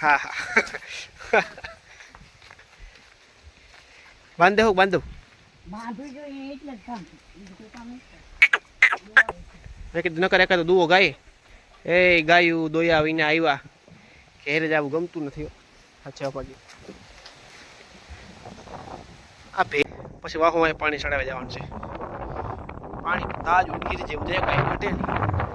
હા હા બાંધે હું બાંધો. મેં કીધું નકર એકાદો દુવો ગાય. એ ગાયું દોયા આવીને આવ્યા. ઘેર જ આવું ગમતું નથી હો. પાકી આ ભે પછી વાહો પાણી ચડાવવા જવાનું છે. પાણી તાજ ગીર જેવું જાય કાંઈ ઘટે નહીં.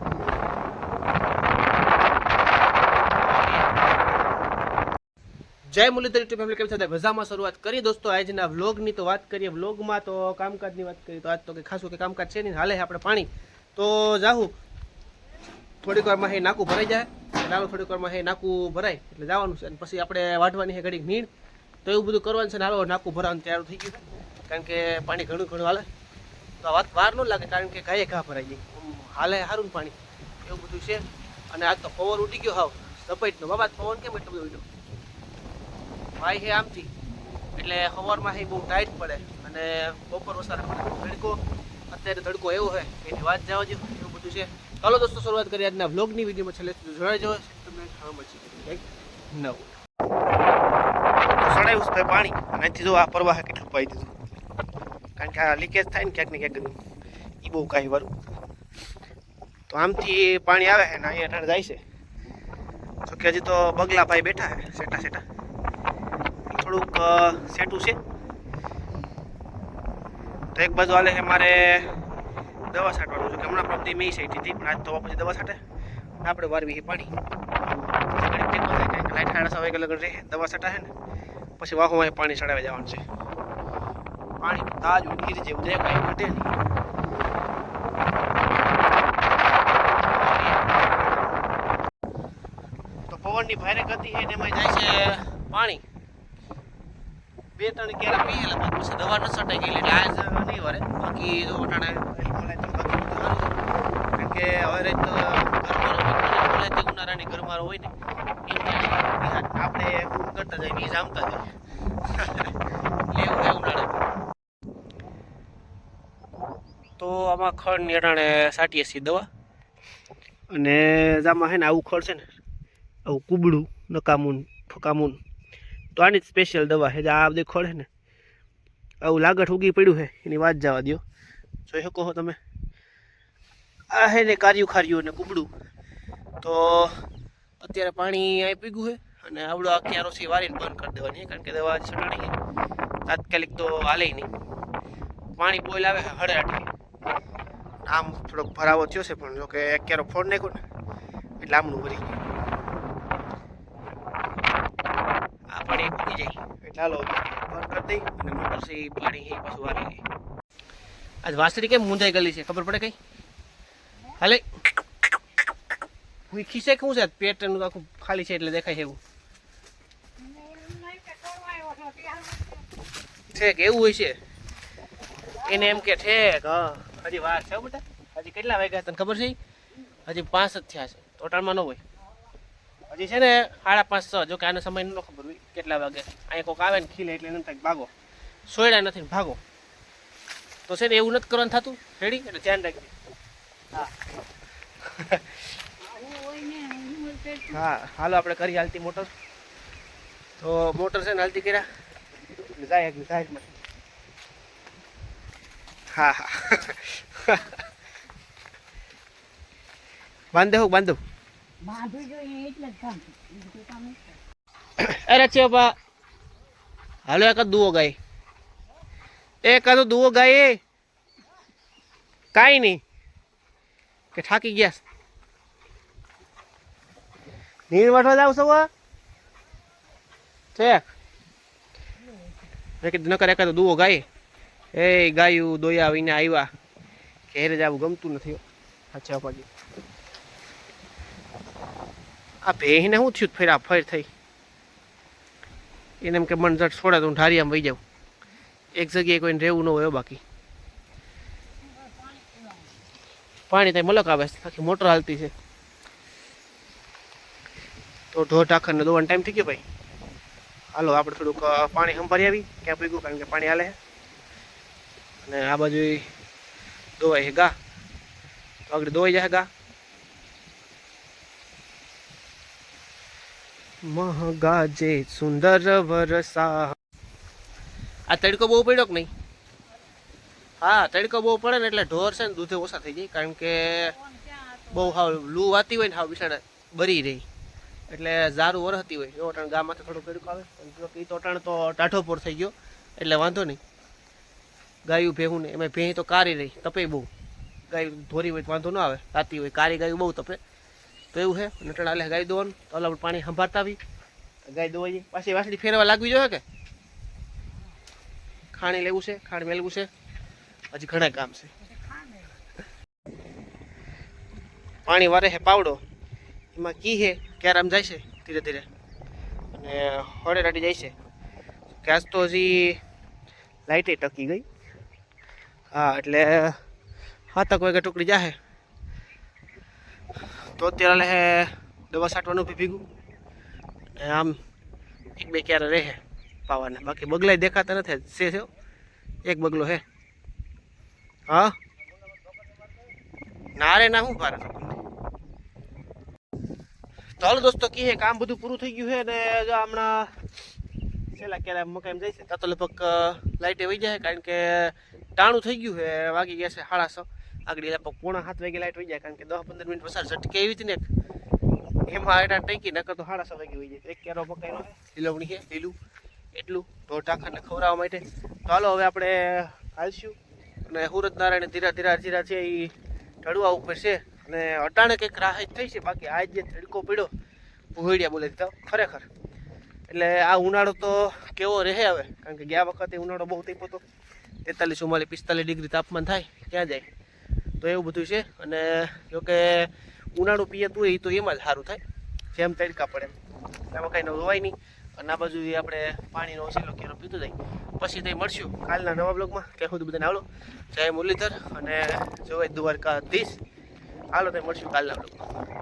જય મુરલીધરી ટુ ફેમિલી, કેમ સાથે મજામાં શરૂઆત કરી દોસ્તો, આજના વ્લોગની તો વાત કરીએ વ્લોગમાં તો કામકાજની વાત કરીએ તો આજ તો કે ખાસું કે કામકાજ છે નહીં, હાલે આપણે પાણી. તો જાહું, થોડીક વારમાં હે નાકું ભરાઈ જાય, ચાલો થોડીક વારમાં હે નાકું ભરાય, એટલે જવાનું છે. અને પછી આપણે વાઢવાની છે ઘડીક નીણ. તો એવું બધું કરવાનું છે ને નાકું ભરાવાનું તૈયાર થઈ ગયું કારણ કે પાણી ઘણું ઘણું હાલે. તો વાત વાર ન લાગે, કારણ કે ગાયે ઘા ભરાઈ જાય હાલે સારું પાણી. એવું બધું છે. અને આજ તો પવન ઉડી ગયો હાવ. સપાટનો બાબા પવન કેમ એટલો બધો ઉડ્યો? ભાઈ છે આમથી. એટલે સવારમાં હે બહુ ટાઈટ પડે. અને બપોર વસારે પડે તડકો અત્યારે તડકો એવો છે એની વાત જવા જો એવું બધું છે. ચાલો દોસ્તો, શરૂઆત કરીએ આજના વ્લોગની વિડીયોમાં. છેલ્લે જોડાઈ જવો, તમને ખાવા મળશે. નવું. સડાયું છે પાણી. અને અહીંથી જો આ પ્રવાહ કેટલું પાઈ દીધું. કારણ કે આ લીકેજ થાય ને ક્યાંક ને ક્યાંક એ બહુ કાંઈ વારું. તો આમથી પાણી આવે છે ને અહીંયા જાય છે. જો કે હજી તો બગલા ભાઈ બેઠા છે, સેટા સેટા. થોડુંક સેટું છે. તો એક બાજુ હાલે મારે દવા છાંટવાનું છે, કે હમણાં પ્રતિ મેં સાઈટી હતી, પણ આજ તો પછી દવા છાંટે. આપણે વારવી પાણી. લાઈટ સાડા વાગે લગન રહે, દવા છાંટાશે ને, પછી વાહો પાણી ચડાવી જવાનું છે. પાણી તાજું ગીર જેવું જાય કાંઈ ઘટે નહીં. પવનની ભારે ગતિ છે એમાં જાય છે પાણી. બે ત્રણ કેરા પી પણ પછી દવા ન છટાઈ ગઈ એટલે આજ નહીં વરે બાકી જો તો છે. કારણ કે હવે રેત ગરમારો હોય તે ઉનાળાની ગરમારો હોય ને આપણે ઊંઘ કરતા જાય વીજ આમતા જાય લેવું હોય ઉનાળે. તો આમાં ખડની અટાણે સાટીએ છીએ દવા. અને આમાં છે ને આવું ખડ છે ને, આવું કુબડું, નકામું ફકામું તો આની સ્પેશિયલ દવા છે. જે આ બધી છે ને, આવું લાગટ ઉગી પડ્યું છે. એની વાત જવા દો જોઈ શકો છો તમે. આ છે ને કાર્યું ખાર્યું ને કુબડું. તો અત્યારે પાણી અહીં પીગું છે અને આવડો આ છે વારીને બંધ કરી દેવાની કારણ કે દવા છટાણી તાત્કાલિક તો હાલે નહીં. પાણી બોઈલ આવે હળે હળે આમ થોડોક ભરાવો થયો છે, પણ જોકે ક્યારો ફોડ નાખ્યો ને, એટલે આમનું ભરી ગયું. ઉગી જાય એટલે હાલો અને મોટરથી પાણી એ પાછું વારી ગઈ આજ વાસરી કેમ મૂંઝાઈ ગયેલી છે? ખબર પડે કઈ? હાલે. હું ખીસે શું છે પેટ એનું આખું ખાલી છે એટલે દેખાય છે એવું. છો ઠેક એવું હોય છે? એને એમ કે ઠેક હજી વાર છે બેટા. હજી કેટલા વાગ્યા તને ખબર છે હજી પાંચ જ થયા છે. ટોટલમાં ન હોય. હજી છે ને સાડા પાંચ છ જો કે આનો સમય ન ખબર હોય કેટલા વાગે. અહીંયા કોઈક આવે ને ખીલે એટલે એને ભાગો. સોયડા નથી ભાગો. તો છે ને એવું નથી કરવાનું થતું? રેડી એટલે ધ્યાન રાખજે. હા. હા, હાલો, આપણે કરી હાલતી મોટર. તો મોટર છે ને હાલતી કર્યા? જાય જાય હા હા. બાંધે હો, બાંધો. અરે છે બા. હાલો એકાદ દુવો ગાય. તો દુવો ગાય કાંઈ નહીં. કે થાકી ગયા નીર વાટવા જાવ મેં કીધું, નકર એકાદો દુવો ગાય. એ ગાયું દોયા વિના આવ્યા. ઘેરે જવું ગમતું નથી અચ્છા પાજી આ ભેહીને શું થયું ફેરા ફેર થઈ. એને એમ કે મને જટ છોડે તો હું ઢારિયામાં વહી જાઉં. એક જગ્યાએ કોઈને રહેવું ન હોય બાકી. પાણી ત્યાં મલક આવે છે મોટર હાલતી છે. તો ઢોર ઢાખરને દોવાનો ટાઈમ થઈ ગયો ભાઈ. હાલો, આપણે થોડુંક પાણી સંભાળી આવી, ક્યાં પીગું કારણ કે પાણી હાલે. અને આ બાજુ દોવાય છે ગા. તો આગળ દોવાઈ જાય ગા. મહગાજે સુંદર વરસા આ તડકો બહુ પડ્યો કે નહીં? હા, તડકો બહુ પડે ને એટલે ઢોર છે ને દૂધે ઓછા થઈ જાય, કારણ કે? બહુ હાવ લૂ વાતી હોય ને હાવ બિસાડે બરી રહી. એટલે ઝારું વરહતી હોય એવો ટાણ ગામમાંથી થોડું તડકો આવે. એ તો ટાણ તો ટાઢો થઈ ગયો, એટલે વાંધો નહીં. ગાયું ભેહું ને એમાં ભેહી તો કારી રહી, તપે બહુ. ગાય ધોરી હોય વાંધો ન આવે તાતી હોય કારી ગાયું બહુ તપે. તો એવું છે નટણ આલે ગાય દોવાનું. તો અલા પાણી સંભાળતા આવી. ગાય દો જાય પાછી વાસળી ફેરવા લાગવી જોઈએ કે? ખાણી લેવું છે, ખાણ મેળવું છે. હજી ઘણા કામ છે. પાણી વારે છે પાવડો. એમાં કી છે ક્યારે આમ જાય છે? ધીરે ધીરે. અને હળે રાટી જાય છે. ગેસ તો હજી લાઇટે ટકી ગઈ. હા, એટલે હાથક વાગે ટુકડી જાહે. તો અત્યારે હે દવા છાંટવાનું બી ભીગું. અને આમ એક બે ક્યારે રહે પાવાના. બાકી બગલાય દેખાતા નથી. છે એક બગલો હે. હા? ના રે, ના, હું ભારે તો હાલો દોસ્તો, કી કામ બધું પૂરું થઈ ગયું છે ને જો હમણાં છેલ્લા ક્યારે મકાઈ જાય છે તો લગભગ લાઇટે વહી જાય કારણ કે ટાણું થઈ ગયું છે વાગી ગયા છે છ. આગળ લગભગ પોણા સાત વાગે લાઇટ વહી જાય, કારણ કે દસ પંદર મિનિટ પસાર ઝટકે એવી હતી ને એમાં આટા ટેકી, નકર તો સાડા છ વાગે વહી જાય. એક કેરો છે, લીલવણી છે, લીલું, એટલું ઢોર ટાંખાને ખવડાવવા માટે. તો હાલો, હવે આપણે હાલશું. અને સુરત નારાયણ ધીરા ધીરા ધીરા છે એ ઢળવા ઉપર છે. અને અટાણે કંઈક રાહત થઈ છે, બાકી આજ જે તડકો પડ્યો ભૂહડિયા બોલે તો ખરેખર. એટલે આ ઉનાળો તો કેવો રહે હવે? કારણ કે ગયા વખતે ઉનાળો બહુ થઈ હતો. તેતાલીસ, ચુમ્માલીસ, પિસ્તાલીસ ડિગ્રી તાપમાન થાય ક્યાં જાય. તો એવું બધું છે. અને જોકે ઉનાળું પિયત હોય તો એમાં જ સારું થાય. જેમ તડકા પડે એમાં. કાંઈ નવું હોય નહીં. અને આ બાજુ આપણે પાણીનો ઓછેલો કેરો પીતો જાય. પછી તે મળશું કાલના નવા બ્લોગમાં. ત્યાં સુધી બધાને આવડો જય મુરલીધર અને જોવાય દ્વારકાધીશ. હાલો તે મળશું કાલના બ્લોગમાં.